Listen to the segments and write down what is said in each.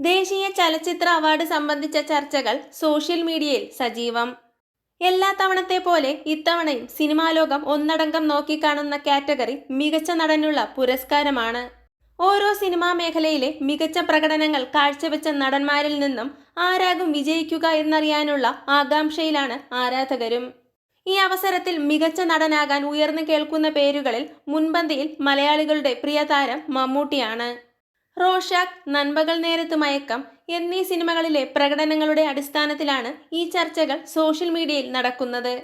ദേശീയ ചലച്ചിത്ര അവാർഡ് സംബന്ധിച്ച ചർച്ചകൾ സോഷ്യൽ മീഡിയയിൽ സജീവം. എല്ലാ തവണത്തെ പോലെ ഇത്തവണയും സിനിമാ ലോകം ഒന്നടങ്കം നോക്കിക്കാണുന്ന കാറ്റഗറി മികച്ച നടനുള്ള പുരസ്കാരമാണ്. ഓരോ സിനിമാ മേഖലയിലെ മികച്ച പ്രകടനങ്ങൾ കാഴ്ചവെച്ച നടന്മാരിൽ നിന്നും ആരാകും വിജയിക്കുക എന്നറിയാനുള്ള ആകാംക്ഷയിലാണ് ആരാധകരും. ഈ അവസരത്തിൽ മികച്ച നടനാകാൻ ഉയർന്നു കേൾക്കുന്ന പേരുകളിൽ മുൻപന്തിയിൽ മലയാളികളുടെ പ്രിയതാരം മമ്മൂട്ടിയാണ്. റോഷാക്ക് നൻപകൽ നേരത്ത് മയക്കം എന്നീ സിനിമകളിലെ പ്രകടനങ്ങളുടെ അടിസ്ഥാനത്തിലാണ് ഈ ചർച്ചകൾ സോഷ്യൽ മീഡിയയിൽ നടക്കുന്നത്.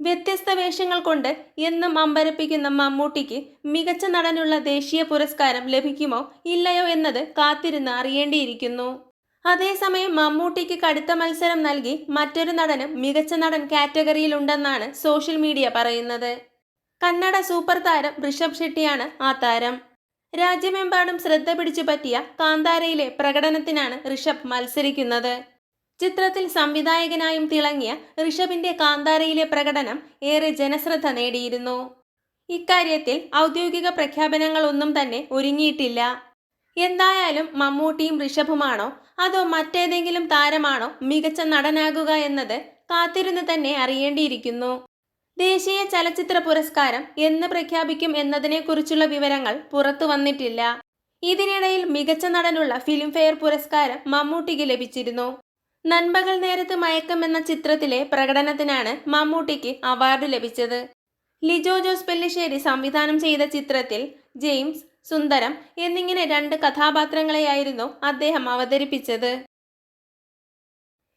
വ്യത്യസ്ത വേഷങ്ങൾ കൊണ്ട് എന്നും അമ്പരപ്പിക്കുന്ന മമ്മൂട്ടിക്ക് മികച്ച നടനുള്ള ദേശീയ പുരസ്കാരം ലഭിക്കുമോ ഇല്ലയോ എന്നത് കാത്തിരുന്ന് അറിയേണ്ടിയിരിക്കുന്നു. അതേസമയം മമ്മൂട്ടിക്ക് കടുത്ത മത്സരം നൽകി മറ്റൊരു നടനും മികച്ച നടൻ കാറ്റഗറിയിലുണ്ടെന്നാണ് സോഷ്യൽ മീഡിയ പറയുന്നത്. കന്നഡ സൂപ്പർ താരം ഋഷഭ് ഷെട്ടിയാണ് ആ താരം. രാജ്യമെമ്പാടും ശ്രദ്ധ പിടിച്ചു പറ്റിയ കാന്താരയിലെ പ്രകടനത്തിനാണ് ഋഷഭ് മത്സരിക്കുന്നത്. ചിത്രത്തിൽ സംവിധായകനായും തിളങ്ങിയ ഋഷഭിന്റെ കാന്താരയിലെ പ്രകടനം ഏറെ ജനശ്രദ്ധ നേടിയിരുന്നു. ഇക്കാര്യത്തിൽ ഔദ്യോഗിക പ്രഖ്യാപനങ്ങളൊന്നും തന്നെ ഒരുങ്ങിയിട്ടില്ല. എന്തായാലും മമ്മൂട്ടിയും ഋഷഭുമാണോ അതോ മറ്റേതെങ്കിലും താരമാണോ മികച്ച നടനാകുക എന്നത് കാത്തിരുന്ന് തന്നെ അറിയേണ്ടിയിരിക്കുന്നു. ദേശീയ ചലച്ചിത്ര പുരസ്കാരം എന്ന് പ്രഖ്യാപിക്കും എന്നതിനെക്കുറിച്ചുള്ള വിവരങ്ങൾ പുറത്തു വന്നിട്ടില്ല. ഇതിനിടയിൽ മികച്ച നടനുള്ള ഫിലിംഫെയർ പുരസ്കാരം മമ്മൂട്ടിക്ക് ലഭിച്ചിരുന്നു. നൻപകൽ നേരത്ത് മയക്കം എന്ന ചിത്രത്തിലെ പ്രകടനത്തിനാണ് മമ്മൂട്ടിക്ക് അവാർഡ് ലഭിച്ചത്. ലിജോ ജോസ് പെല്ലിശ്ശേരി സംവിധാനം ചെയ്ത ചിത്രത്തിൽ ജെയിംസ് സുന്ദരം എന്നിങ്ങനെ രണ്ട് കഥാപാത്രങ്ങളെയായിരുന്നു അദ്ദേഹം അവതരിപ്പിച്ചത്.